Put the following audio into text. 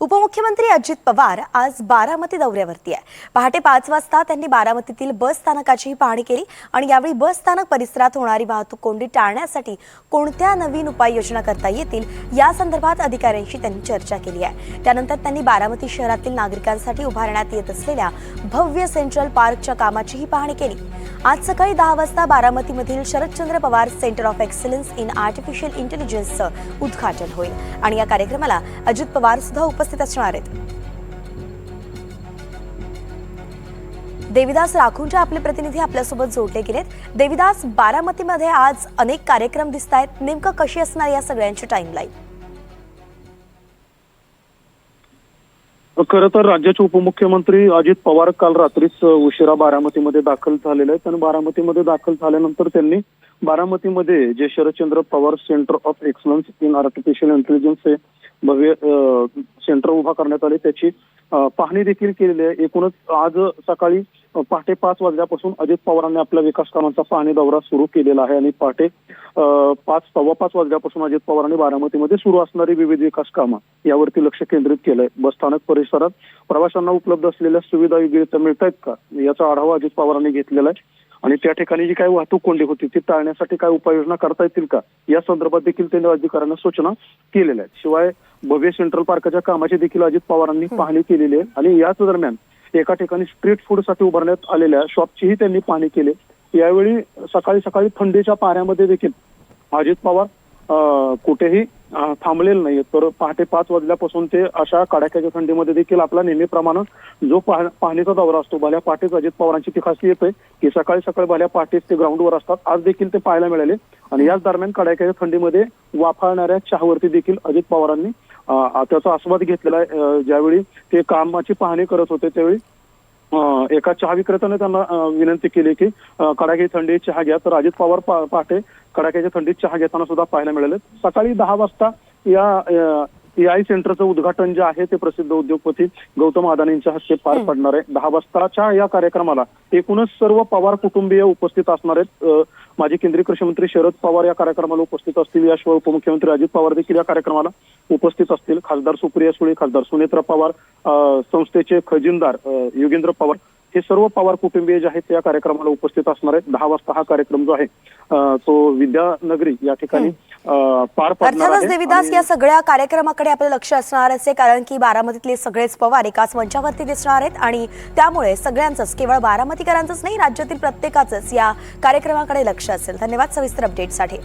उपमुख्यमंत्री अजित पवार आज बारामती दौऱ्यावरती आहे पहाटे पाच वाजता त्यांनी बारामतीतील बस स्थानकाचीही पाहणी केली आणि यावेळी बस स्थानक परिसरात होणारी वाहतूक कोंडी टाळण्यासाठी कोणत्या नवीन उपाययोजना करता येतील या संदर्भात अधिकाऱ्यांशी त्यांनी चर्चा केली आहे. त्यानंतर त्यांनी बारामती शहरातील नागरिकांसाठी उभारण्यात येत असलेल्या भव्य सेंट्रल पार्कच्या कामाचीही पाहणी केली. आज सकाळी दहा वाजता बारामतीमधील Sharadchandra Pawar centre of excellence in artificial इंटेलिजन्सचं उद्घाटन होईल. आणि या कार्यक्रमाला अजित पवार सुद्धा उपस्थित असणार आहेत. देविदास राखूंच्या आपले प्रतिनिधी आपल्यासोबत जोडले गेलेत. देविदास बारामतीमध्ये आज अनेक कार्यक्रम दिसत आहेत नेमकं कशी असणार या सगळ्यांची टाईमलाईन खरं तर राज्याचे उपमुख्यमंत्री अजित पवार काल रात्रीच उशिरा बारामतीमध्ये दाखल झालेले आहेत. आणि बारामतीमध्ये दाखल झाल्यानंतर त्यांनी बारामतीमध्ये जे Sharadchandra Pawar centre of excellence in artificial intelligence हे भव्य सेंटर उभा करण्यात आले त्याची पाहणी देखील केलेली आहे. एकूणच आज सकाळी पहाटे पाच वाजल्यापासून अजित पवारांनी आपल्या विकास कामांचा पाहणी दौरा सुरू केलेला आहे आणि पहाटे पाच सव्वा पाच वाजल्यापासून अजित पवारांनी बारामतीमध्ये सुरू असणारी विविध विकास कामं यावरती लक्ष केंद्रित केलंय. बस स्थानक परिसरात प्रवाशांना उपलब्ध असलेल्या सुविधा योग्यरित्या मिळत आहेत का? याचा आढावा अजित पवारांनी घेतलेला आहे. आणि त्या ठिकाणी जी काही वाहतूक कोंडी होती ती टाळण्यासाठी काय उपाययोजना करता येतील का? या संदर्भात देखील त्यांनी अधिकाऱ्यांना सूचना केलेल्या आहेत. शिवाय भव्य सेंट्रल पार्कच्या कामाची देखील अजित पवारांनी पाहणी केलेली आहे. आणि याच दरम्यान एका ठिकाणी स्ट्रीट फूडसाठी उभारण्यात आलेल्या शॉपचीही त्यांनी पाहणी केली. यावेळी सकाळी सकाळी थंडीच्या पाण्यामध्ये देखील अजित पवार कुठेही थांबलेले नाहीयेत तर पहाटे पाच वाजल्यापासून ते अशा कडाक्याच्या थंडीमध्ये देखील आपला नेहमीप्रमाणे जो पाह- पाहणीचा दौरा असतो भल्या पहाटेच अजित पवारांची ती खासियत आहे की सकाळी सकाळी भल्या पहाटेच ते ग्राउंडवर असतात आज देखील ते पाहायला मिळाले. आणि याच दरम्यान कडाक्याच्या थंडीमध्ये वाफाळणाऱ्या चहावरती देखील अजित पवारांनी त्याचा आस्वाद घेतलेला आहे ज्यावेळी ते कामाची पाहणी करत होते त्यावेळी एका चहा विक्रेत्याने त्यांना विनंती केली की कडाक्याची कडाकी थंडीत चहा घ्या. तर अजित पवार पहाटे कडाक्याच्या थंडीत चहा घेताना सुद्धा पाहायला मिळाले. सकाळी दहा वाजता या एआय सेंटरचं उद्घाटन जे आहे ते प्रसिद्ध उद्योगपती गौतम अदानींच्या हस्ते पार पडणार आहे. दहा वाजताच्या या कार्यक्रमाला एकूणच सर्व पवार कुटुंबीय उपस्थित असणार आहेत. माजी केंद्रीय कृषी मंत्री शरद पवार या कार्यक्रमाला उपस्थित असतील. याशिवाय उपमुख्यमंत्री अजित पवार देखील या कार्यक्रमाला उपस्थित असतील. खासदार सुप्रिया सुळे खासदार सुनेत्रा पवार संस्थेचे खजिनदार योगेंद्र पवार हे सर्व पवार कुटुंबीय जे आहेत ते या कार्यक्रमाला उपस्थित असणार आहेत. दहा वाजता हा कार्यक्रम जो आहे तो विद्यानगरी या ठिकाणी पार अर्थातच देविदास या सगळ्या कार्यक्रमाकडे आपलं लक्ष असणार असे कारण की बारामतीतले सगळेच पवार एकाच मंचावरती दिसणार आहेत आणि त्यामुळे सगळ्यांचंच केवळ बारामतीकरांचंच नाही राज्यातील प्रत्येकाचंच या कार्यक्रमाकडे लक्ष असेल. धन्यवाद सविस्तर अपडेटसाठी